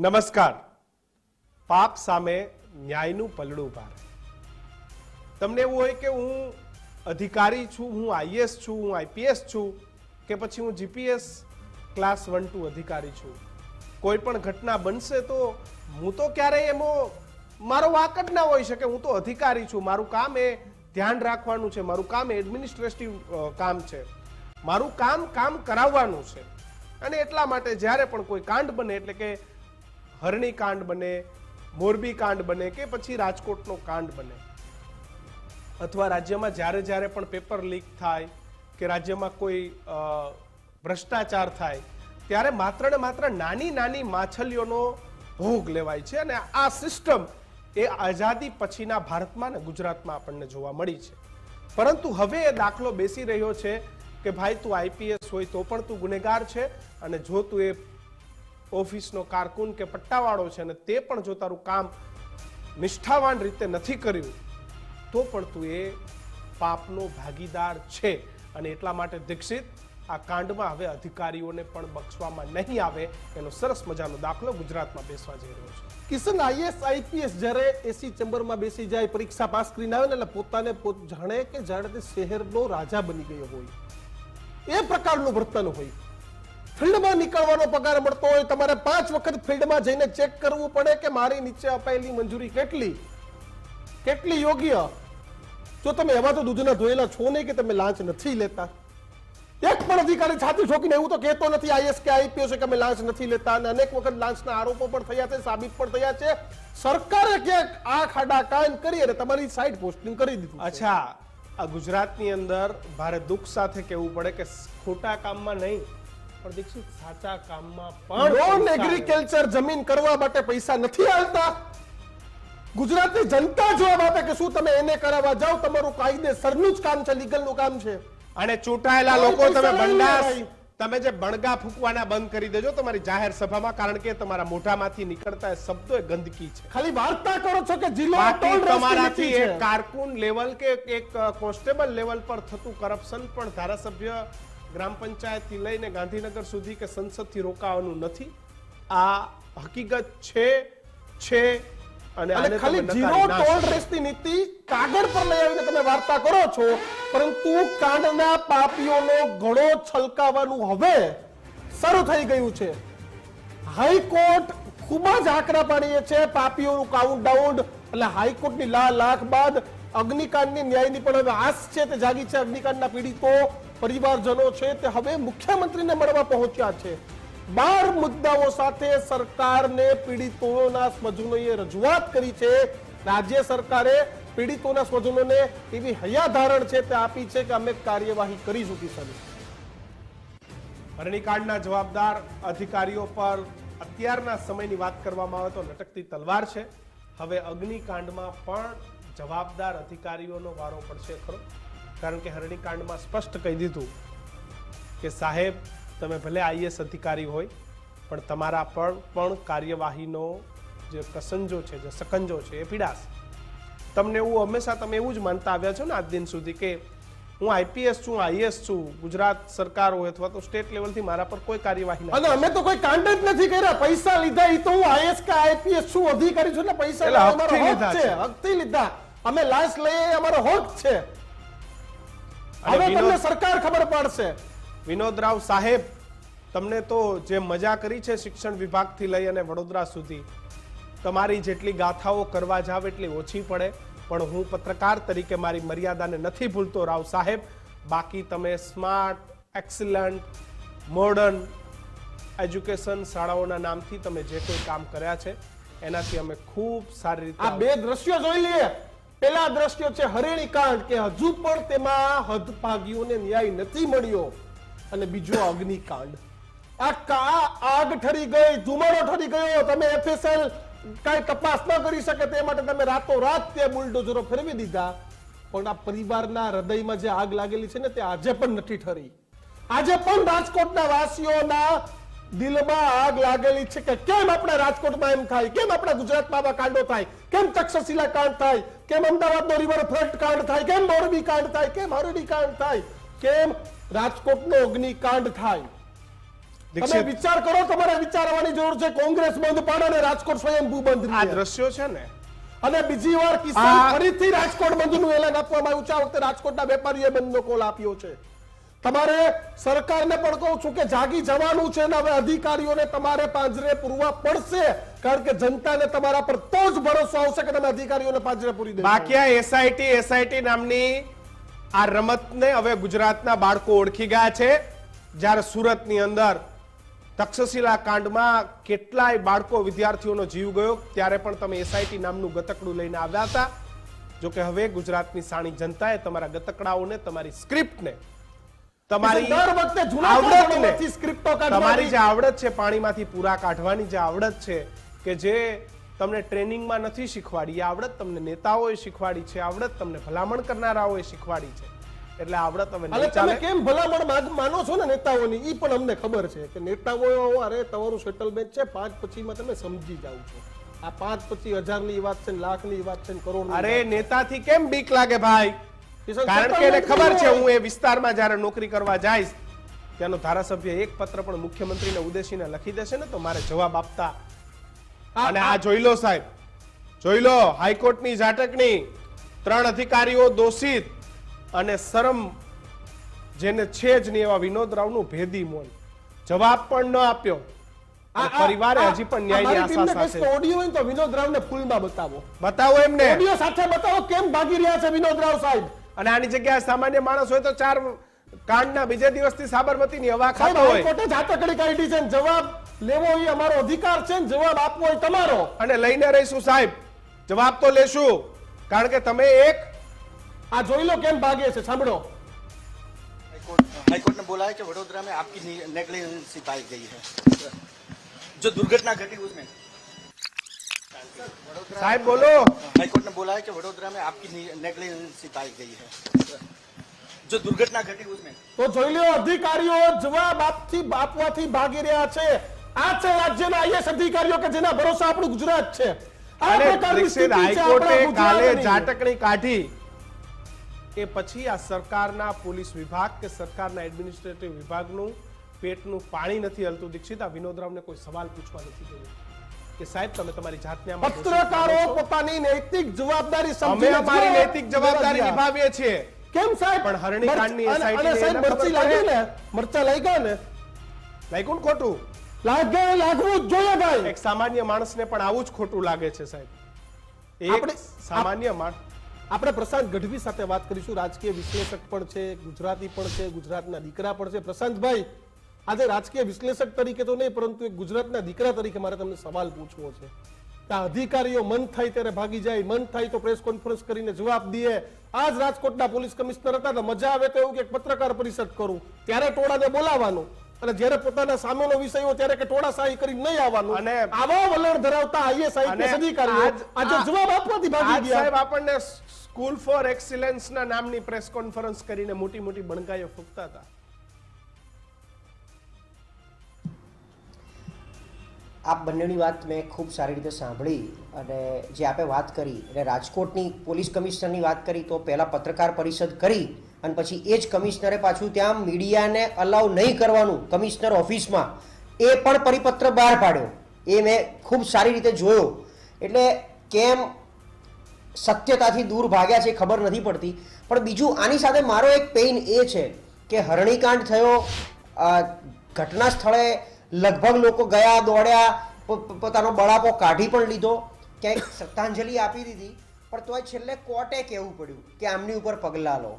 નમસ્કાર. પાપ સામે ન્યાયનું પલડું ભારે તમને એવું હોય કે હું અધિકારી છું, હું આઈએસ છું, હું આઈપીએસ છું, કે પછી હું જીપીએસ ક્લાસ વન ટુ અધિકારી છું. કોઈ પણ ઘટના બનશે તો હું તો ક્યારેય એમો, મારો વાક જ ના હોઈ શકે. હું તો અધિકારી છું. મારું કામ એ ધ્યાન રાખવાનું છે. મારું કામ એડમિનિસ્ટ્રેટિવ કામ છે. મારું કામ કામ કરાવવાનું છે. અને એટલા માટે જ્યારે પણ કોઈ કાંડ બને, એટલે કે હરણી કાંડ બને મોરબી કાંડ બને કે પછી રાજકોટનો કાંડ બને. અથવા રાજ્યમાં જ્યારે જ્યારે પણ પેપર લીક થાય કે રાજ્યમાં કોઈ ભ્રષ્ટાચાર થાય, ત્યારે માત્ર ને માત્ર નાની નાની માછલીઓનો ભોગ લેવાય છે અને આ સિસ્ટમ એ આઝાદી પછીના ભારતમાં ને ગુજરાતમાં આપણને જોવા મળી છે. પરંતુ હવે એ દાખલો બેસી રહ્યો છે કે ભાઈ તું આઈપીએસ હોય તો પણ તું ગુનેગાર છે અને જો તું એ ઓફિસનો કારકુન કે પટ્ટાવાળો છે અને તે પણ જો તારું કામ નિષ્ઠાવાન રીતે નથી કર્યું, તો પણ તું એ પાપનો ભાગીદાર છે. અને એટલા માટે દીક્ષિત, આ કાંડમાં હવે અધિકારીઓને પણ બક્ષવામાં નહીં આવે એનો સરસ મજાનો દાખલો ગુજરાતમાં બેસવા જઈ રહ્યો છે. કિશન, આઈએસ, આઈપીએસ જ્યારે એસી ચેમ્બરમાં બેસી જાય, પરીક્ષા પાસ કરીને આવે ને એટલે પોતાને પોત જાણે કે જાણે તે શહેરનો રાજા બની ગયો હોય. એ પ્રકારનું વર્તન હોય. ફિલ્ડમાં નીકળવાનો પગાર મળતો હોય તમારે પાંચ વખત ફિલ્ડમાં જઈને ચેક કરવું પડે કે મારી નીચે અપાયેલી મંજૂરી કેટલી? કેટલી યોગ્ય? જો તમે એવા તો દૂધના ધોયેલા છો નહીં કે તમે લાંચ નથી લેતા. એક પણ અધિકારી છાતી ઠોકીને એવું તો કહેતો નથી આઈએસ કે આઈપીએસ કે અમે લાંચ નથી લેતા અને અનેક વખત લાંચના આરોપો પણ થયા છે, સાબિત પણ થયા છે. સરકારે ક્યાંક આ ખાડા કાયમ કરી અને તમારી સાઈડ પોસ્ટિંગ કરી દીધું છે. અચ્છા, આ ગુજરાતની અંદર ભારે દુઃખ સાથે કહેવું પડે કે ખોટા કામમાં નહીં. પણ દીક્ષિત સાચા કામમાં પણ લોન એગ્રીકલ્ચર જમીન કરવા માટે પૈસા નથી આવતા ગુજરાતની જનતા જવાબ આપે કે શું તમે એને કરાવવા જાઓ તમારું કાયદેસરનું જ કામ છે લીગલનું કામ છે. અને ચૂંટાયેલા લોકો તમે ભાઈ. તમે જે બણગા ફૂંકવાના બંધ કરી દેજો તમારી જાહેર સભામાં કારણ કે તમારા મોઢામાંથી નીકળતા શબ્દો એ ગંદકી છે. ખાલી વાર્તા કરો છો કે જિલ્લો તમારાથી એક કારકુન લેવલ કે એક કોન્સ્ટેબલ લેવલ પર થતું કરપ્શન પણ ધારાસભ્ય ગ્રામ પંચાયતથી લઈને ગાંધીનગર સુધી કે સંસદથી રોકાવાનું નથી. આ હકીકત છે છે અને અને ખાલી ઝીરો ટોલરન્સની નીતિ કાગળ પર લઈ આવીને તમે વાર્તા કરો છો પરંતુ કાંડના પાપીઓનો ઘણો છલકાવાનું હવે શરૂ થઈ ગયું છે. હાઈકોર્ટ ખૂબ જ આકરા પાડીએ છે પાપીઓનું કાઉન્ટડાઉન એટલે હાઈકોર્ટની લા લાખ બાદ અગ્નિકાંડની ન્યાયની પણ હવે આશ છે તે જાગી છે અગ્નિકાંડના પીડિતો. પરિવારજનો છે તે હવે મુખ્યમંત્રીને મળવા પહોંચ્યા છે. બાર મુદ્દાઓ સાથે સરકારને પીડિતોના સ્વજનોએ રજૂઆત કરી છે. રાજ્ય સરકારે પીડિતોના સ્વજનોને એવી હૈયાધારણ છે તે આપી છે કે અમે કાર્યવાહી કરીશું કિશન હરણીકાંડના જવાબદાર અધિકારીઓ પર અત્યારના સમયની વાત કરવામાં આવે તો લટકતી તલવાર છે. હવે અગ્નિકાંડમાં પણ જવાબદાર અધિકારીઓનો વારો પડશે ખરો? કારણ કે હરણીકાંડમાં સ્પષ્ટ કહી દીધું કે સાહેબ તમે ભલે આઈએસ અધિકારી હોય પણ તમારા પર પણ કાર્યવાહીનો જે પ્રસંજો છે જે સકંજો છે એ પીડાશે. તમને એવું હંમેશા તમે એવું જ માનતા આવ્યા છો ને આજ દિન સુધી કે હું આઈપીએસ છું આઈએસ છું ગુજરાત સરકાર હોય અથવા તો સ્ટેટ લેવલથી મારા પર કોઈ કાર્યવાહી નથી. અમે તો કોઈ કાંડ જ નથી કર્યા. પૈસા લીધા એ તો હું આઈએસ કે આઈપીએસ છું અધિકારી છું ને પૈસા લીધા. હકથી લીધા. અમે લાશ લઈએ અમારો હક છે. હવે તમને સરકાર ખબર પડશે. વિનોદ રાવ સાહેબ તમને તો જે મજા કરી છે શિક્ષણ વિભાગથી લઈ અને વડોદરા સુધી તમારી જેટલી ગાથાઓ કરવા જાવ એટલી ઓછી પડે. પણ હું પત્રકાર તરીકે મારી મર્યાદાને નથી ભૂલતો રાવ સાહેબ. બાકી તમે સ્માર્ટ એક્સિલન્ટ મોડર્ન એજ્યુકેશન શાળાઓના નામથી તમે જે કોઈ કામ કર્યા છે એનાથી અમે ખૂબ સારી આ રીતે બે દ્રશ્યો જોઈ લઈએ. પેલા દ્રશ્યો છે હરિણીકાંડ કે હજુ પણ તેમાં હદભાગીઓને ન્યાય નથી મળ્યો. અને બીજો અગ્નિકાંડ. આ કા આગ ઠરી ગઈ, ધુમાડો ઠરી ગયો. તમે એફએસએલ કાંઈ તપાસ ન કરી શકે તે માટે તમે રાતોરાત તે બુલડોઝરો ફેરવી દીધા. પણ આ પરિવારના હૃદયમાં જે આગ લાગેલી છે ને તે આજે પણ નથી ઠરી. આજે પણ રાજકોટના વાસીઓના દિલમાં આગ લાગેલી છે કે કેમ આપણા રાજકોટમાં એમ થાય? કેમ આપણા ગુજરાતમાં આવા કાંડો થાય? કેમ તક્ષશિલા કાંડ થાય? કેમ અમદાવાદનો રિવરફ્રન્ટ કાંડ થાય? કેમ મોરબી કાંડ થાય? કેમ હરડી કાંડ થાય? કેમ રાજકોટનો અગ્નિકાંડ થાય? તમે વિચાર કરો તમારે વિચારવાની જરૂર છે. કોંગ્રેસ બંધ પાડો અને રાજકોટ સ્વયંભૂ બંધ આ. દ્રશ્યો છે ને. અને બીજી વાર કિસાન આ- ફરીથી રાજકોટ બંધનું એલાન આપવામાં આવ્યું છે. આ વખતે રાજકોટના વેપારીએ બંધનો કોલ આપ્યો છે. તમારે સરકારને પણ કહું છું કે જાગી જવાનું છે ને હવે અધિકારીઓને તમારે પાંજરે પૂરવા પડશે. કારણ કે જનતાને તમારા પર તો જ ભરોસો આવશે કે તમે અધિકારીઓને પાંજરે પૂરી દે બાકી આ એસઆઈટી એસઆઈટી નામની આ રમતને હવે ગુજરાતના બાળકો ઓળખી ગયા છે. જ્યારે સુરતની અંદર તક્ષશિલા કાંડમાં કેટલાય બાળકો વિદ્યાર્થીઓનો જીવ ગયો, ત્યારે પણ તમે એસઆઈટી નામનું ગતકડું લઈને આવ્યા હતા. જોકે હવે ગુજરાતની સાણી જનતાએ તમારા ગતકડાઓને, તમારી સ્ક્રિપ્ટને તમારી દર વખતે જૂના સ્ક્રિપ્ટો તમારી જે આવડત છે પાણીમાંથી પૂરા કાઢવાની જે આવડત છે કે જે તમને ટ્રેનિંગમાં નથી શીખવાડી એ આવડત તમને નેતાઓએ શીખવાડી છે આવડત તમને ભલામણ કરનારાઓએ શીખવાડી છે. એટલે આવડત હવે નહીં તમે ચાલે. કેમ ભલામણ માનો છો ને નેતાઓની? ઈ પણ અમને ખબર છે કે નેતાઓ અરે તમારું સેટલમેન્ટ છે પાંચ પછીમાં તમે સમજી જાવ છો. આ પાંચ પછી હજારની વાત છે ને લાખની વાત છે ને કરોડની અરે નેતાથી કેમ બીક લાગે ભાઈ? કારણ કે એને ખબર છે હું એ વિસ્તારમાં જ્યારે નોકરી કરવા જઈશ ત્યાંનો ધારાસભ્ય એક પત્ર પણ મુખ્યમંત્રીને ઉદ્દેશીને લખી દેશે ને તો મારે જવાબ આપતા. અને આ જોઈ લો સાહેબ જોઈ લો હાઈકોર્ટની ઝાટકણી ત્રણ અધિકારીઓ દોષિત અને શરમ જેને છે જ નહીં એવા વિનોદ રાવનું ભેદી મોન જવાબ પણ ન આપ્યો. આ- પરિવારે હજી પણ ન્યાય ન્યાયની આશા સાથે ઓડિયો તો વિનોદ રાવને ફૂલમાં બતાવો. બતાવો એમને. ઓડિયો સાથે બતાવો કેમ ભાગી રહ્યા છે વિનોદ રાવ સાહેબ. અને આની જગ્યાએ સામાન્ય માણસ હોય તો ચાર કાંડના બીજા દિવસથી સાબરમતીની હવા સાહેબ ખાતો હોય હાઈકોર્ટે ઝાટકડી કાઢી છે ને જવાબ લેવો એ અમારો અધિકાર છે ને જવાબ આપવો એ તમારો અને લઈને રહીશું સાહેબ જવાબ તો લેશું કારણ કે તમે એક આ જોઈ લો કેમ ભાગે છે સાંભળો हाईकोर्ट हाईकोर्ट ने बोला है कि वडोदरा में आपकी नेग्लिजेंसी पाई गई है जो दुर्घटना घटी उसमें સાહેબ બોલો हाईकोर्ट ने बोला है कि वडोदरा में आपकी नेग्लिजेंसी पाई गई है जो दुर्घटना घटी उसमें તો જોઈ લો અધિકારીઓ જવાબ આપથી આપવાથી ભાગી રહ્યા છે આ છે રાજ્યના આઈએસ અધિકારીઓ કે જેના ભરોસા આપણું ગુજરાત છે આ અને પ્રકારની દીક્ષિત સ્થિતિ છે હાઈકોર્ટે આપણા કાલે ગુજરાતની. ઝાટકણી કાઢી એ પછી આ સરકારના પોલીસ વિભાગ કે સરકારના એડમિનિસ્ટ્રેટિવ વિભાગનું પેટનું પાણી નથી હલતું દીક્ષિત આ વિનોદરાવને કોઈ સવાલ પૂછવા નથી ગયો કે સાહેબ તમે તમારી જાતને પત્રકારો પોતાની નૈતિક જવાબદારી સમજી અમારી નૈતિક જવાબદારી નિભાવીએ છીએ. કેમ સાહેબ? પણ હરણી કાંડની અને- ને સાહેબ મરચી લાગી ને? મરચા લાગ્યા ને? લાગ્યું ખોટું? લાગે લાગવું જ જોઈએ ભાઈ. એક સામાન્ય માણસને પણ આવું જ ખોટું લાગે છે સાહેબ. આપણે- સામાન્ય માણસ આપણે પ્રશાંત ગઢવી સાથે વાત કરીશું. રાજકીય વિશ્લેષક પણ છે ગુજરાતી પણ છે ગુજરાતના દીકરા પણ છે. પ્રશાંતભાઈ આજે રાજકીય વિશ્લેષક તરીકે તો નહીં પરંતુ એક ગુજરાતના દીકરા તરીકે મારે તમને સવાલ પૂછવો છે. કે અધિકારીઓ મન થાય ત્યારે ભાગી જાય મન થાય તો પ્રેસ કોન્ફરન્સ કરીને જવાબ દે. આજ રાજકોટના પોલીસ કમિશનર હતા તો મજા આવે તો એવું કે પત્રકાર પરિષદ કરું. ત્યારે ટોળાને બોલાવવાનું. અને જ્યારે પોતાના સામેનો વિષય હોય ત્યારે કે ટોળા સાહી કરી નહીં આવવાનું. અને- આવા વલણ ધરાવતા આઈએસ આઈપીએસ અધિકારીઓ આજે જવાબ આપવાથી ભાગી ગયા. સાહેબ આપણને સ્કૂલ ફોર એક્સિલન્સ ના નામની પ્રેસ કોન્ફરન્સ કરીને મોટી મોટી બણગાઈઓ ફૂંકતા હતા. આપ બંનેની વાત મેં ખૂબ સારી રીતે સાંભળી અને જે આપે વાત કરી એટલે રાજકોટની પોલીસ કમિશનરની વાત કરી તો પહેલાં પત્રકાર પરિષદ કરી અને પછી એ જ કમિશનરે પાછું ત્યાં મીડિયાને અલાઉ નહીં કરવાનું કમિશનર ઓફિસમાં, એ પણ પરિપત્ર બહાર પાડ્યો. એ મેં ખૂબ સારી રીતે જોયો. એટલે કેમ સત્યતાથી દૂર ભાગ્યા છે ખબર નથી પડતી. પણ બીજું આની સાથે મારો એક પેઇન એ છે કે હરણીકાંડ થયો ઘટના સ્થળે લગભગ લોકો ગયા, દોડ્યા પોતાનો બળાપો કાઢી પણ લીધો, ક્યાંક શ્રદ્ધાંજલિ આપી દીધી, પણ તોય છેલ્લે કોર્ટે કહેવું પડ્યું કે આમની ઉપર પગલાં લો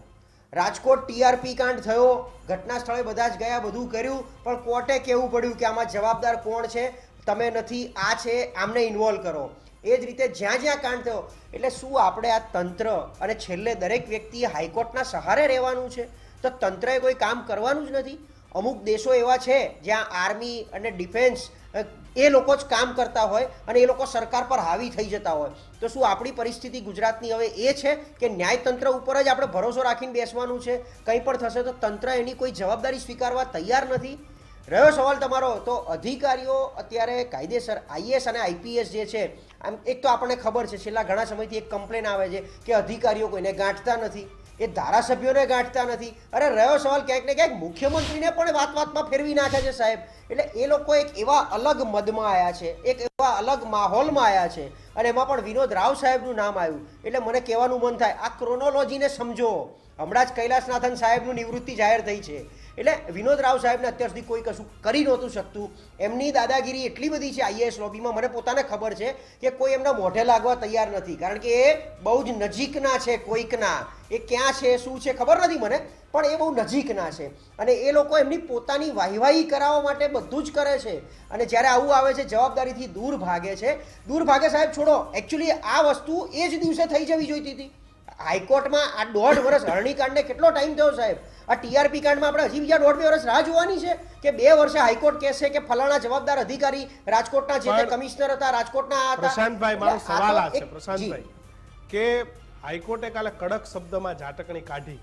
રાજકોટ ટીઆરપી કાંડ થયો, ઘટના સ્થળે બધા જ ગયા, બધું કર્યું, પણ કોર્ટે કહેવું પડ્યું કે આમાં જવાબદાર કોણ છે, તમે નથી, આ છે, આમને ઇન્વોલ્વ કરો. એ જ રીતે જ્યાં જ્યાં કાંડ થયો, એટલે શું આપણે આ તંત્ર અને છેલ્લે દરેક વ્યક્તિએ હાઈકોર્ટના સહારે રહેવાનું છે? તો તંત્રએ કોઈ કામ કરવાનું જ નથી. અમુક દેશો એવા છે જ્યાં આર્મી અને ડિફેન્સ એ લોકો જ કામ કરતા હોય અને એ લોકો સરકાર પર હાવી થઈ જતા હોય. તો શું આપણી પરિસ્થિતિ ગુજરાતની હવે એ છે કે ન્યાયતંત્ર ઉપર જ આપણે ભરોસો રાખીને બેસવાનું છે? કંઈ પણ થશે તો તંત્ર એની કોઈ જવાબદારી સ્વીકારવા તૈયાર નથી? રહ્યો સવાલ તમારો, તો અધિકારીઓ અત્યારે કાયદેસર આઈએસ અને આઈપીએસ જે છે, આમ એક તો આપણને ખબર છે, છેલ્લા ઘણા સમયથી એક કમ્પ્લેન આવે છે કે અધિકારીઓ કોઈને ગાંઠતા નથી. એ ધારાસભ્યોને ગાંઠતા નથી. અરે રહ્યો સવાલ ક્યાંક ને ક્યાંક મુખ્યમંત્રીને પણ વાત વાતમાં ફેરવી નાખે છે સાહેબ. એટલે એ લોકો એક એવા અલગ મદમાં આવ્યા છે, એક એવા અલગ માહોલમાં આવ્યા છે. અને એમાં પણ વિનોદ રાવ સાહેબનું નામ આવ્યું. એટલે મને કહેવાનું મન થાય, આ ક્રોનોલોજીને સમજો. હમણાં જ કૈલાસનાથન સાહેબનું નિવૃત્તિ જાહેર થઈ છે. એટલે વિનોદ રાવ સાહેબને અત્યાર સુધી કોઈ કશું કરી નહોતું શકતું. એમની દાદાગીરી એટલી બધી છે આઈએએસ લોબીમાં. મને પોતાને ખબર છે કે કોઈ એમના મોઢે લાગવા તૈયાર નથી. કારણ કે એ બહુ જ નજીકના છે, કોઈકના. એ ક્યાં છે, શું છે, ખબર નથી મને. પણ એ બહુ નજીકના છે. અને એ લોકો એમની પોતાની વાહીવાહી કરાવવા માટે બધું જ કરે છે. અને જ્યારે આવું આવે છે જવાબદારીથી દૂર ભાગે છે. દૂર ભાગે સાહેબ છોડો એકચ્યુઅલી આ વસ્તુ એ જ દિવસે થઈ જવી જોઈતી હતી. હાઈકોર્ટમાં આ દોઢ વર્ષ હરણીકાંડને કેટલો ટાઈમ થયો સાહેબ? આ ટીઆરપી કાંડમાં આપણે હજી બીજા દોઢ બે વર્ષ રાહ જોવાની છે કે બે વર્ષે હાઈકોર્ટ કહેશે કે ફલાણા જવાબદાર અધિકારી રાજકોટના જે કમિશનર હતા રાજકોટના હતા. પ્રશાંતભાઈ મારો સવાલ આ છે પ્રશાંતભાઈ કે હાઈકોર્ટે કાલે કડક શબ્દમાં ઝાટકણી કાઢી.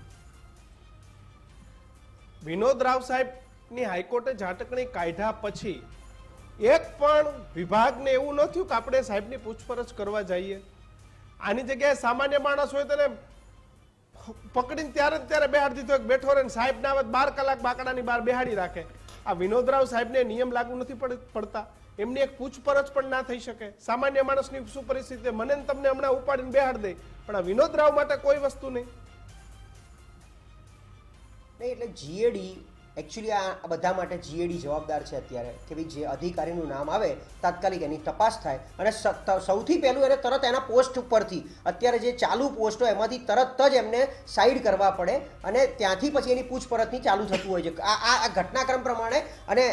વિનોદ રાવ સાહેબની હાઈકોર્ટે ઝાટકણી કાઢ્યા પછી એક પણ વિભાગને એવું ન થયું કે આપણે સાહેબની પૂછપરછ કરવા જઈએ. આની જગ્યાએ સામાન્ય માણસ હોય તેને પકડીને ત્યારે ત્યારે બેહાડી દીધો બેઠો રહે સાહેબ ના બાર કલાક બાકડાની બહાર બેહાડી રાખે. આ વિનોદરાવ સાહેબને નિયમ લાગુ નથી પડતા. એમની એક પૂછપરછ પણ ના થઈ શકે. સામાન્ય માણસની શું પરિસ્થિતિ મને તમને હમણાં ઉપાડીને બેહાડી દે. પણ આ વિનોદરાવ માટે કોઈ વસ્તુ નહીં. એટલે જીએડી એકચ્યુઅલી આ બધા માટે જીએડી જવાબદાર છે અત્યારે, કે ભાઈ જે અધિકારીનું નામ આવે, તાત્કાલિક એની તપાસ થાય. અને સૌથી પહેલું એને તરત એના પોસ્ટ ઉપરથી, અત્યારે જે ચાલુ પોસ્ટ હોય, એમાંથી તરત જ એમને સાઈડ કરવા પડે, અને ત્યાંથી પછી એની પૂછપરછની ચાલુ થતું હોય છે. આ આ ઘટનાક્રમ પ્રમાણે અને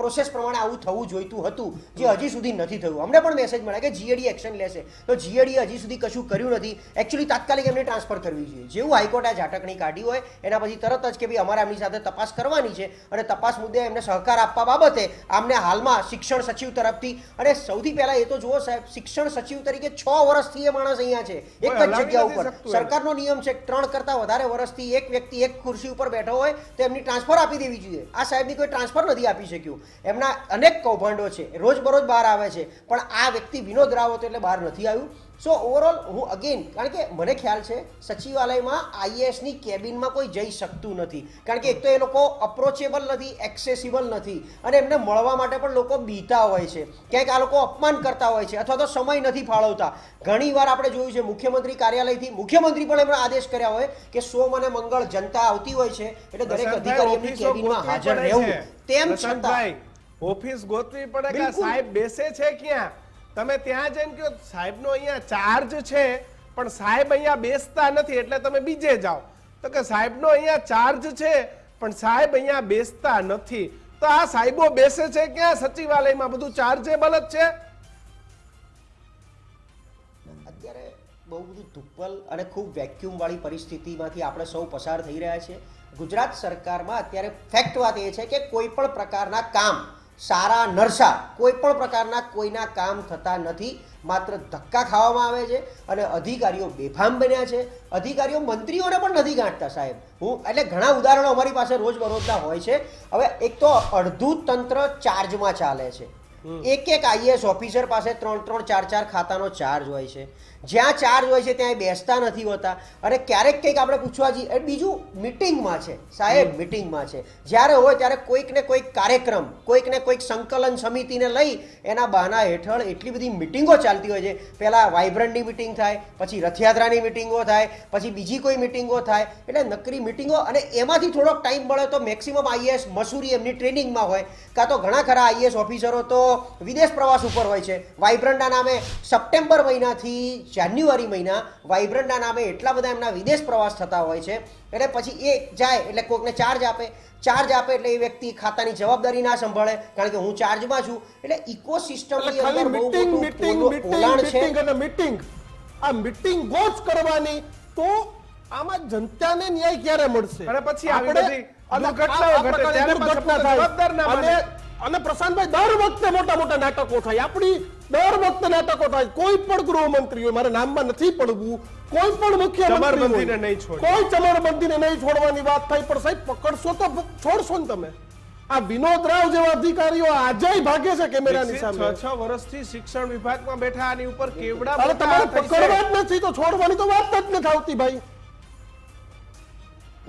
પ્રોસેસ પ્રમાણે આવું થવું જોઈતું હતું, જે હજી સુધી નથી થયું. અમને પણ મેસેજ મળે કે જીએડી એક્શન લેશે. તો જીએડી હજી સુધી કશું કર્યું નથી. એકચ્યુઅલી તાત્કાલિક એમને ટ્રાન્સફર કરવી જોઈએ. જેવું હાઈકોર્ટે આ ઝાટકણી કાઢી હોય, એના પછી તરત જ કે ભાઈ અમારે એમની સાથે તપાસ કરવાની છે. અને તપાસ મુદ્દે એમને સહકાર આપવા બાબતે આમને હાલમાં શિક્ષણ સચિવ તરફથી અને સૌથી પહેલા એ તો જુઓ સાહેબ શિક્ષણ સચિવ તરીકે છ વર્ષથી એ માણસ અહીંયા છે. એક જ જગ્યા ઉપર. સરકારનો નિયમ છે ત્રણ કરતા વધારે વર્ષથી એક વ્યક્તિ એક ખુરશી ઉપર બેઠો હોય તો એમની ટ્રાન્સફર આપી દેવી જોઈએ. આ સાહેબની કોઈ ટ્રાન્સફર નથી આપી શક્યું. એમના અનેક કૌભાંડો છે. રોજબરોજ બહાર આવે છે. પણ આ વ્યક્તિ વિનોદ રાવ હતો એટલે બહાર નથી આવ્યું. સો ઓવરઓલ હું અગેન કારણ કે મને ખ્યાલ છે સચિવાલયમાં આઈએએસની કેબિનમાં કોઈ જઈ શકતું નથી. કારણ કે એક તો એ લોકો અપ્રોચેબલ નથી એક્સેસિબલ નથી. અને એમને મળવા માટે પણ લોકો બીતા હોય છે. ક્યાંક આ લોકો અપમાન કરતા હોય છે અથવા તો સમય નથી ફાળવતા. ઘણી વાર આપણે જોયું છે મુખ્યમંત્રી કાર્યાલયથી મુખ્યમંત્રી પણ એમણે આદેશ કર્યા હોય કે સોમ અને મંગળ જનતા આવતી હોય છે એટલે દરેક અધિકારી એમની કેબિનમાં હાજર રહેવું. તેમ છતાં ઓફિસ ગોતવી પડે કે સાહેબ બેસે છે ક્યાં? તમે ત્યાં જઈને કહો, સાહેબનો અહીંયા ચાર્જ છે, પણ સાહેબ અહીંયા બેસતા નથી, એટલે તમે બીજે જાઓ. તો કે સાહેબનો અહીંયા ચાર્જ છે, પણ સાહેબ અહીંયા બેસતા નથી. તો આ સાહેબો બેસે છે ક્યાં? સચિવાલયમાં બધું ચાર્જેબલ જ છે? અત્યારે બહુ બધું ધુપ્પલ અને ખૂબ વેક્યુમ વાળી પરિસ્થિતિમાંથી આપણે સૌ પસાર થઈ રહ્યા છીએ. ગુજરાત સરકારમાં અત્યારે ફેક્ટ વાત એ છે કે કોઈ પણ પ્રકારના કામ સારા નરસા કોઈ પણ પ્રકારના કોઈના કામ થતા નથી. માત્ર ધક્કા ખાવામાં આવે છે અને અધિકારીઓ બેફામ બન્યા છે. અધિકારીઓ મંત્રીઓને પણ નથી ગાંઠતા સાહેબ. હું એટલે ઘણા ઉદાહરણો અમારી પાસે રોજ બરોજના હોય છે. હવે એક તો અડધું તંત્ર ચાર્જમાં ચાલે છે. એક એક આઈએએસ ઓફિસર પાસે ત્રણ ત્રણ ચાર ચાર ખાતાનો ચાર્જ હોય છે. જ્યાં ચાર્જ હોય છે ત્યાં બેસતા નથી હોતા. અને ક્યારેક કંઈક આપણે પૂછવા જઈએ બીજું મિટિંગમાં છે. સાહેબ મિટિંગમાં છે. જ્યારે હોય ત્યારે કોઈક ને કોઈક કાર્યક્રમ કોઈક ને કોઈક સંકલન સમિતિને લઈ એના બહાના હેઠળ એટલી બધી મિટિંગો ચાલતી હોય છે. પહેલાં વાઇબ્રન્ટની મિટિંગ થાય પછી રથયાત્રાની મિટિંગો થાય પછી બીજી કોઈ મિટિંગો થાય. એટલે નકરી મિટિંગો અને એમાંથી થોડોક ટાઈમ મળે તો મેક્સિમમ આઈએસ મસૂરી એમની ટ્રેનિંગમાં હોય. કાં તો ઘણા ખરા આઈએસ ઓફિસરો તો વિદેશ પ્રવાસ ઉપર હોય છે. વાઇબ્રન્ટના નામે સપ્ટેમ્બર મહિનાથી જાન્યુઆરી મહિના વાઇબ્રન્ટના નામે એટલા બધા એમના વિદેશ પ્રવાસ થતા હોય છે. એટલે પછી એ જાય એટલે કોઈકને ચાર્જ આપે. ચાર્જ આપે એટલે એ વ્યક્તિ ખાતાની જવાબદારી ના સંભાળે કારણ કે હું ચાર્જમાં છું. એટલે ઇકોસિસ્ટમની અંદર બહુ મીટિંગ મોટું પોલાણ છે. અને મીટિંગ આ મીટિંગો જ કરવાની. તો આમાં જનતાને ન્યાય ક્યારે મળશે? અને પછી આપણે- દુર્ઘટનાઓ ઘટે ત્યારે. જવાબદાર ના અને પ્રશાંતભાઈ દર વખતે મોટા મોટા નાટકો થાય. આપણી દર વખતે નાટકો થાય. કોઈ પણ ગૃહમંત્રી હોય મારે નામમાં નથી પડવું. કોઈ પણ મુખ્યમંત્રી કોઈ ચમરબંધીને નહીં છોડવાની વાત થાય પણ સાહેબ પકડશો તો છોડશો ને તમે. આ વિનોદ રાવ જેવા અધિકારીઓ આજે ભાગે છે કેમેરાની સામે. છ છ વર્ષથી શિક્ષણ વિભાગમાં બેઠા આની ઉપર કેવડા અરે તમારે પકડવા જ નથી તો છોડવાની તો વાત જ નથી આવતી ભાઈ.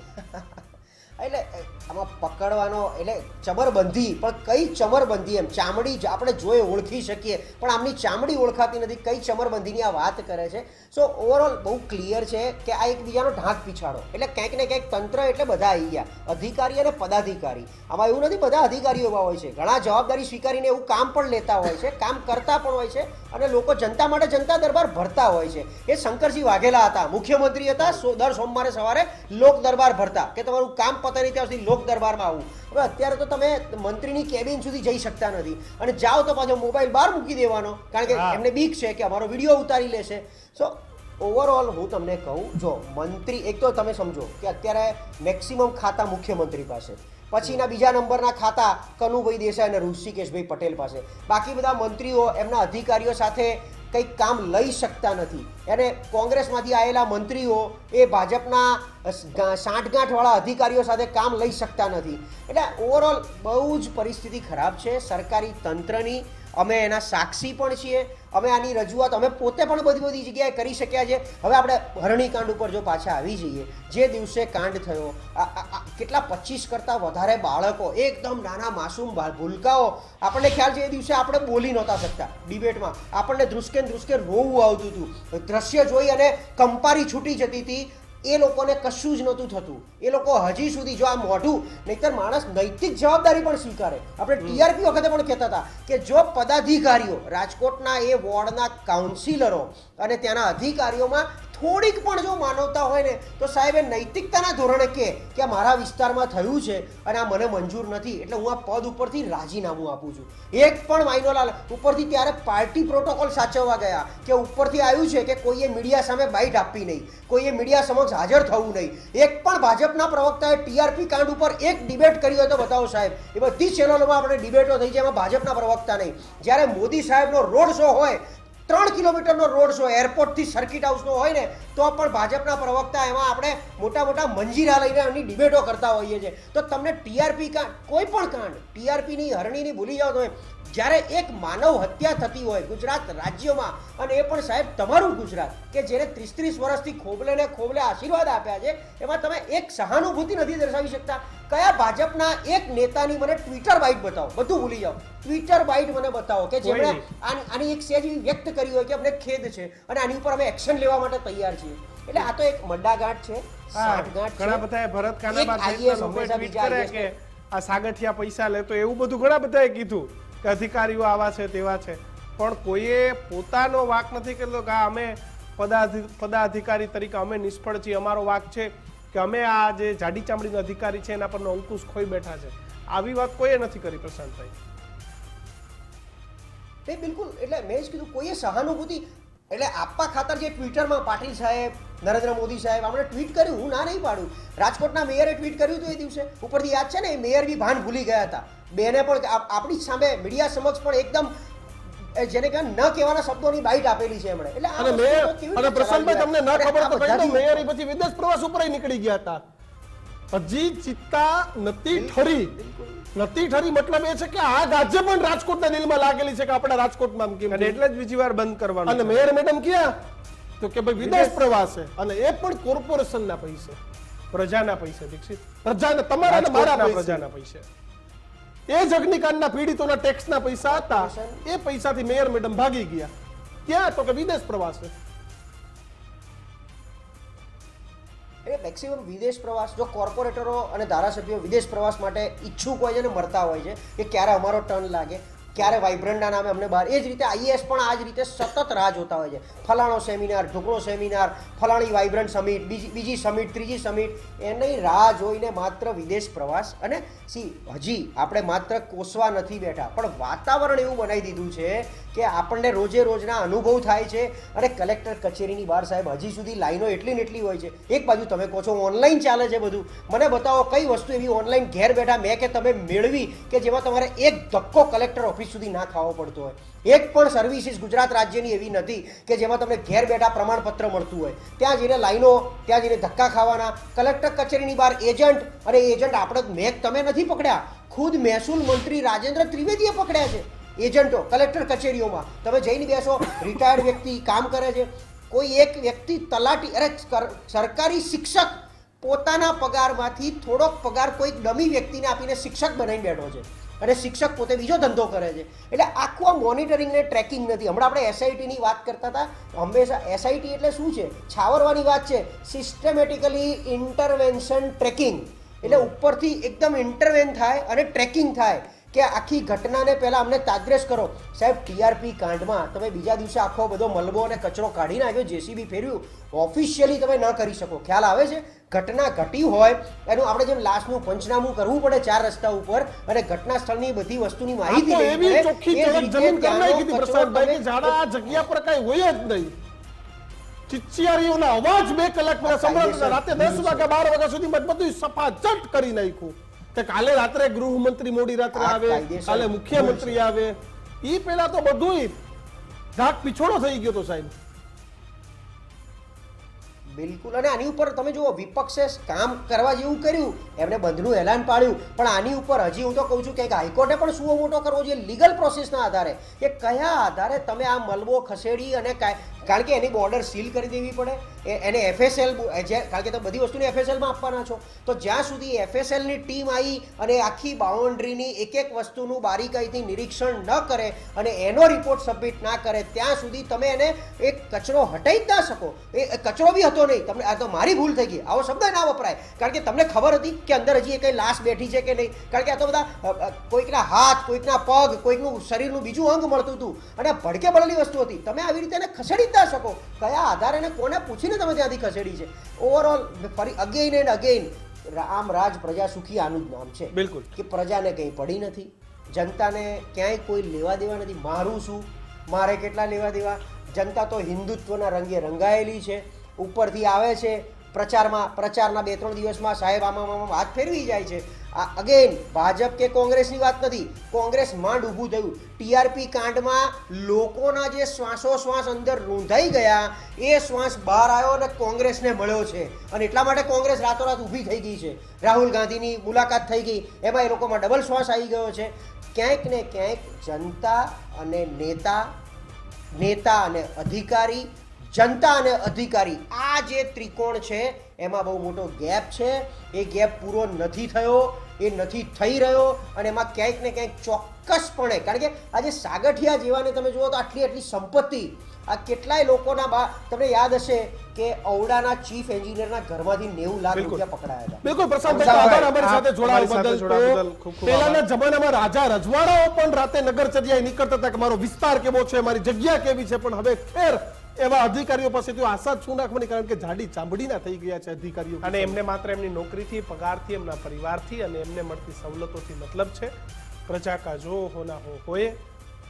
આમાં પકડવાનો એટલે ચમરબંધી, પણ કઈ ચમરબંધી એમ? ચામડી જ આપણે જોઈ ઓળખી શકીએ. પણ આમની ચામડી ઓળખાતી નથી, કઈ ચમરબંધીની આ વાત કરે છે? સો ઓવરઓલ બહુ ક્લિયર છે કે આ એકબીજાનો ઢાંક પીછાડો. એટલે ક્યાંક ને ક્યાંક તંત્ર એટલે બધા આવી ગયા. અધિકારી અને પદાધિકારી. આમાં એવું નથી, બધા અધિકારીઓ એવા હોય છે. ઘણા જવાબદારી સ્વીકારીને એવું કામ પણ લેતા હોય છે, કામ કરતા પણ હોય છે અને લોકો જનતા માટે જનતા દરબાર ભરતા હોય છે. એ શંકરસિંહ વાઘેલા હતા. મુખ્યમંત્રી હતા. સો- દર સોમવારે સવારે લોક દરબાર ભરતા. કે તમારું કામ પતા નહીં ત્યાં સુધી લોક દરબારમાં આવું. હવે અત્યારે તો તમે મંત્રીની કેબિન સુધી જઈ શકતા નથી. અને જાઓ તો પાછો મોબાઈલ બહાર મૂકી દેવાનો. કારણ કે એમને બીક છે કે અમારો વીડિયો ઉતારી લેશે. સો ઓવરઓલ હું તમને કહું જો મંત્રી એક તો તમે સમજો કે અત્યારે મેક્સિમમ ખાતા મુખ્યમંત્રી પાસે. પછીના બીજા નંબરના ખાતા કનુભાઈ દેસાઈ અને ઋષિકેશભાઈ પટેલ પાસે. બાકી બધા મંત્રીઓ એમના અધિકારીઓ સાથે કંઈક કામ લઈ શકતા નથી. એને કોંગ્રેસમાંથી આવેલા મંત્રીઓ એ ભાજપના સાંઠગાંઠવાળા અધિકારીઓ સાથે કામ લઈ શકતા નથી. એટલે ઓવરઓલ બહુ જ પરિસ્થિતિ ખરાબ છે. સરકારી તંત્રની અમે એના સાક્ષી પણ છીએ, અમે આની રજૂઆત અમે પોતે પણ બધી બધી જગ્યાએ કરી શક્યા છે. હવે આપણે હરણીકાંડ ઉપર જો પાછા આવી જઈએ, જે દિવસે કાંડ થયો કેટલા પચીસ કરતાં વધારે બાળકો, એકદમ નાના માસૂમ ભૂલકાઓ, આપણને ખ્યાલ છે એ દિવસે આપણે બોલી નહોતા શકતા ડિબેટમાં. આપણને ધ્રુસકે ધ્રુસકે રોવું આવતું હતું. દ્રશ્ય જોઈ અને કંપારી છૂટી જતી હતી. એ લોકોને કશું જ નહોતું થતું. એ લોકો હજી સુધી જો આ મોઢું નહીતર માણસ નૈતિક જવાબદારી પણ સ્વીકારે. આપણે ટીઆરપી વખતે પણ કહેતા હતા કે જો પદાધિકારીઓ રાજકોટના એ વોર્ડના કાઉન્સિલરો અને ત્યાંના અધિકારીઓમાં થોડીક પણ જો માનવતા હોય ને, તો સાહેબ એ નૈતિકતાના ધોરણે કહે કે મારા વિસ્તારમાં થયું છે અને આ મને મંજૂર નથી, એટલે હું આ પદ ઉપરથી રાજીનામું આપું છું. એક પણ માઇનોલાલ ઉપરથી ત્યારે પાર્ટી પ્રોટોકોલ સાચવવા ગયા કે ઉપરથી આવ્યું છે કે કોઈએ મીડિયા સામે બાઇટ આપવી નહીં, કોઈએ મીડિયા સમક્ષ હાજર થવું નહીં. એક પણ ભાજપના પ્રવક્તાએ ટીઆરપી કાંડ ઉપર એક ડિબેટ કરી હોય તો બતાવો સાહેબ. એ બધી ચેનલોમાં આપણે ડિબેટો થઈ છે, એમાં ભાજપના પ્રવક્તા નહીં. જ્યારે મોદી સાહેબનો રોડ શો હોય ત્રણ કિલોમીટરનો રોડ શો, એરપોર્ટથી સર્કિટ હાઉસનો હોય ને, તો પણ ભાજપના પ્રવક્તા એમાં આપણે મોટા મોટા મંજીરા લઈને એમની ડિબેટો કરતા હોઈએ છીએ. તો તમને ટીઆરપી કાંડ કોઈ પણ કાંડ ટીઆરપીની હરણીની ભૂલી જાઓ તમે જ્યારે એક માનવ હત્યા થતી હોય ગુજરાત રાજ્યમાં અને એ પણ સાહેબ તમારું ગુજરાત કે જેને ત્રીસ ત્રીસ વર્ષથી ખોબલે ને ખોબલે આશીર્વાદ આપ્યા છે એમાં તમે એક સહાનુભૂતિ નથી દર્શાવી શકતા. કયા ભાજપના એક નેતાની મને ટ્વિટર બાઇટ બતાવો? બધું ભૂલી જાઓ. ટ્વિટર બાઇટ મને બતાવો કે જેમણે આની એક સેજ વ્યક્ત કરી હોય કે અમને ખેદ છે અને આની ઉપર અમે એક્શન લેવા માટે તૈયાર છીએ. એટલે આ તો એક મડ્ડાગાંઠ છે સાઠગાંઠ ઘણા બધા ભરત કાના હંમેશા ટ્વીટ કરે કે આ સાગઠિયા પૈસા લે તો એવું બધું ઘણા બધાએ કીધું. કે અધિકારીઓ આવા છે, તેવા છે. પણ કોઈએ પોતાનો વાક નથી કરેલો કે આ અમે પદાધિ, પદાધિકારી તરીકે અમે નિષ્ફળ છીએ. અમારો વાક છે કે અમે આ જે જાડી ચામડીનો અધિકારી છે, એના પરનો અંકુશ ખોઈ બેઠા છે. આવી વાત કોઈએ નથી કરી પ્રશાંતભાઈ? એ બિલકુલ. એટલે મેં જ કીધું, કોઈએ સહાનુભૂતિ, એટલે આપવા ખાતર જે ટ્વિટરમાં પાટીલ સાહેબ, નરેન્દ્ર મોદી સાહેબ આપણે ટ્વીટ કર્યું, હું ના નહીં પાડું. રાજકોટના મેયરે ટ્વીટ કર્યું હતું એ દિવસે. ઉપરથી યાદ છે ને, એ મેયર બી ભાન ભૂલી ગયા હતા. બેને પણ આપણી સામે મીડિયા સમક્ષ પણ એકદમ જેને કહે ન કહેવાના શબ્દોની બાઇટ આપેલી છે એમણે. એટલે આ અને મેયર અને રીતે તમને ન ખબર તો બધાથી- દઉં, મેયર પછી વિદેશ પ્રવાસ ઉપર નીકળી ગયા હતા. હજી ચિત્તા નથી ઠરી. નથી ઠરી મતલબ એ છે કે આ આજે પણ રાજકોટના દિલમાં લાગેલી છે કે આપણા રાજકોટમાં આમ કેમ અને એટલે જ બીજી વાર બંધ કરવાનું અને મેયર મેડમ ક્યાં? તો કે ભાઈ વિદેશ પ્રવાસે. અને એ પણ કોર્પોરેશનના પૈસે. પ્રજાના પૈસે દીક્ષિત. પ્રજાના તમારા અને મારા પ્રજાના પૈસે. એ જ અગ્નિકાંડના પીડિતોના ટેક્સના પૈસા હતા. એ પૈસાથી મેયર મેડમ ભાગી ગયા. ક્યાં? તો કે વિદેશ પ્રવાસે. એટલે મેક્સિમમ વિદેશ પ્રવાસ, જો કોર્પોરેટરો અને ધારાસભ્યો વિદેશ પ્રવાસ માટે ઈચ્છુક હોય છે અને મળતા હોય છે કે ક્યારે અમારો ટર્ન લાગે ક્યારે વાઇબ્રન્ટના નામે અમને બહાર. એ જ રીતે આઈએએસ પણ આ જ રીતે સતત રાહ જોતા હોય છે. ફલાણો સેમિનાર ઢોકળો સેમિનાર ફલાણી વાઇબ્રન્ટ સમિટ બીજી બીજી સમિટ ત્રીજી સમિટ એની રાહ જોઈને માત્ર વિદેશ પ્રવાસ અને સી, હજી આપણે માત્ર કોસવા નથી બેઠા, પણ વાતાવરણ એવું બનાવી દીધું છે કે આપણને રોજે રોજના અનુભવ થાય છે. અને કલેક્ટર કચેરીની બહાર સાહેબ, હજી સુધી લાઈનો એટલી ને એટલી હોય છે. એક બાજુ તમે કહો છો ઓનલાઈન ચાલે છે બધું. મને બતાવો કઈ વસ્તુ એવી ઓનલાઈન ઘેર બેઠા મેં કે તમે મેળવી કે જેમાં તમારે એક ધક્કો કલેક્ટર ઓફિસ સુધી ના ખાવો પડતો હોય. એક પણ સર્વિસીસ ગુજરાત રાજ્યની એવી નથી કે જેમાં તમને ઘેર બેઠા પ્રમાણપત્ર મળતું હોય. ત્યાં જઈને લાઈનો, ત્યાં જઈને ધક્કા ખાવાના. કલેક્ટર કચેરીની બહાર એજન્ટ અને એજન્ટ, આપણે મેં તમે નથી પકડ્યા. ખુદ મહેસૂલ મંત્રી રાજેન્દ્ર ત્રિવેદીએ પકડ્યા છે. એજન્ટો, કલેક્ટર કચેરીઓમાં. તમે જઈને બેસો રિટાયર્ડ વ્યક્તિ કામ કરે છે. કોઈ એક વ્યક્તિ તલાટી, અરે કર- સરકારી શિક્ષક પોતાના પગારમાંથી થોડોક પગાર કોઈક ડમી વ્યક્તિને આપીને શિક્ષક બનાવીને બેઠો છે. અને શિક્ષક પોતે બીજો ધંધો કરે છે. એટલે આખું આ મોનિટરિંગ ને ટ્રેકિંગ નથી. હમણાં આપણે એસઆઈટીની વાત કરતા હતા. હંમેશા એસઆઈટી એટલે શું છે? છાવરવાની વાત છે. સિસ્ટમેટિકલી ઇન્ટરવેન્શન ટ્રેકિંગ એટલે ઉપરથી એકદમ ઇન્ટરવેન થાય અને ટ્રેકિંગ થાય. કે આખી ઘટનાને પહેલા અમને તાદ્રેશ કરો. સાહેબ ટીઆરપી કાંડમાં તમે બીજા દિવસે આખો બધો મલબો અને કચરો કાઢી નાખ્યો જેસીબી ફેર્યું. ઓફિશિયલી તમે ન કરી શકો. ખ્યાલ આવે છે? ઘટના ઘટી હોય એનું આપણે જેમ લાશનું પંચનામું કરવું પડે ચાર રસ્તા ઉપર અને ઘટના સ્થળની બધી વસ્તુની માહિતી લેવી પડે. એ રીતે જગ્યા પર કઈ હોય જ નહીં. ચિચિયારીઓના અવાજ બે કલાક પહેલા સંભળાતા રાતે દસ વાગ્યા બાર વાગ્યા સુધી બધું સફાચટ કરી નાખ્યું. કે કાલે રાત્રે ગૃહમંત્રી મોડી રાત્રે આવે કાલે મુખ્યમંત્રી આવે. એ પહેલા તો બધું ઘાટ પીછોડો થઈ ગયો તો સાહેબ. બિલકુલ અને આની ઉપર તમે જુઓ વિપક્ષે કામ કરવા જેવું કર્યું એમને બંધનું એલાન પાડ્યું. પણ આની ઉપર હજી હું તો કહું છું કે હાઈકોર્ટે પણ સુઓ મોટો કરવો જોઈએ લીગલ પ્રોસેસના આધારે. કે કયા આધારે તમે આ મલબો ખસેડી અને કારણ કે એની બોર્ડર સીલ કરી દેવી પડે. એને એફએસએલ કારણ કે તમે બધી વસ્તુને એફએસએલમાં આપવાના છો. તો જ્યાં સુધી એફએસએલની ટીમ આવી અને આખી બાઉન્ડ્રીની એક એક વસ્તુનું બારીકાઈથી નિરીક્ષણ ન કરે અને એનો રિપોર્ટ સબમિટ ના કરે, ત્યાં સુધી તમે એને એક કચરો હટાઈ જ ના શકો. એ કચરો બી હતો નહીં. તમને આ તો મારી ભૂલ થઈ ગઈ. આવો શબ્દ ના વપરાય. કારણ કે તમને ખબર હતી કે અંદર હજી એ કંઈ લાશ બેઠી છે કે નહીં. કારણ કે આ તો બધા કોઈકના હાથ, કોઈકના પગ, કોઈકનું શરીરનું બીજું અંગ મળતું હતું. અને ભડકે પડેલી વસ્તુ હતી. તમે આવી રીતે એને ખસેડી જ શકો? કયા આધારે એને કોને પૂછીને તમે ત્યાંથી ખસેડી છે? ઓવરઓલ ફરી અગેઇન એન્ડ અગેઇન આમ રાજ પ્રજા સુખી આનું જ નામ છે. બિલકુલ. કે પ્રજાને કંઈ પડી નથી. જનતાને ક્યાંય કોઈ લેવા દેવા નથી. મારું શું? મારે કેટલા લેવા દેવા? જનતા તો હિન્દુત્વના રંગે રંગાયેલી છે. ઉપરથી આવે છે પ્રચારમાં પ્રચારના બે ત્રણ દિવસમાં સાહેબ આમાં આમાં હાથ ફેરવી જાય છે. આ અગેન ભાજપ કે કોંગ્રેસની વાત નથી. કોંગ્રેસ માંડ ઊભું થયું. ટીઆરપી કાંડમાં લોકોના જે શ્વાસોશ્વાસ અંદર રૂંધાઈ ગયા, એ શ્વાસ બહાર આવ્યો અને કોંગ્રેસને મળ્યો છે. અને એટલા માટે કોંગ્રેસ રાતોરાત ઊભી થઈ ગઈ છે. રાહુલ ગાંધીની મુલાકાત થઈ ગઈ. એમાં એ લોકોમાં ડબલ શ્વાસ આવી ગયો છે. ક્યાંક ને ક્યાંક જનતા અને નેતા નેતા અને અધિકારી, જનતા અને અધિકારી, આ જે ત્રિકોણ છે એમાં બહુ મોટો ગેપ છે. એ ગેપ પૂરો નથી થયો એ નથી થઈ રહ્યો અને એમાં ક્યાંક ને ક્યાંક ચોક્કસપણે કારણ કે આજે સાગઠિયા જેવાને તમે જુઓ તો આટલી આટલી સંપત્તિ આ કેટલાય લોકોના બા તમને યાદ હશે કે ઔડાના ચીફ એન્જિનિયરના ઘરમાંથી નેવું લાખ. રૂપિયા પકડાયા હતા. બિલકુલ પ્રશાંત આભાર અમારી સાથે જોડાવા બદલ પહેલાના જમાનામાં રાજા રજવાડાઓ પણ રાતે નગરચર્યાએ નીકળતા હતા કે મારો વિસ્તાર કેવો છે મારી જગ્યા કેવી છે પણ હવે ખેર એવા અધિકારીઓ પાસેથી આશા છું શું નાખવાની કારણ કે જાડી ચામડીના થઈ ગયા છે અધિકારીઓ અને એમને માત્ર એમની નોકરીથી પગારથી એમના પરિવારથી અને એમને મળતી સવલતોથી મતલબ છે પ્રજા કા જો હોના હો હોએ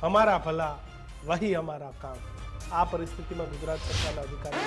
હમારા ભલા વહી હમારા કામ. આ પરિસ્થિતિમાં ગુજરાત સરકારના અધિકારીઓ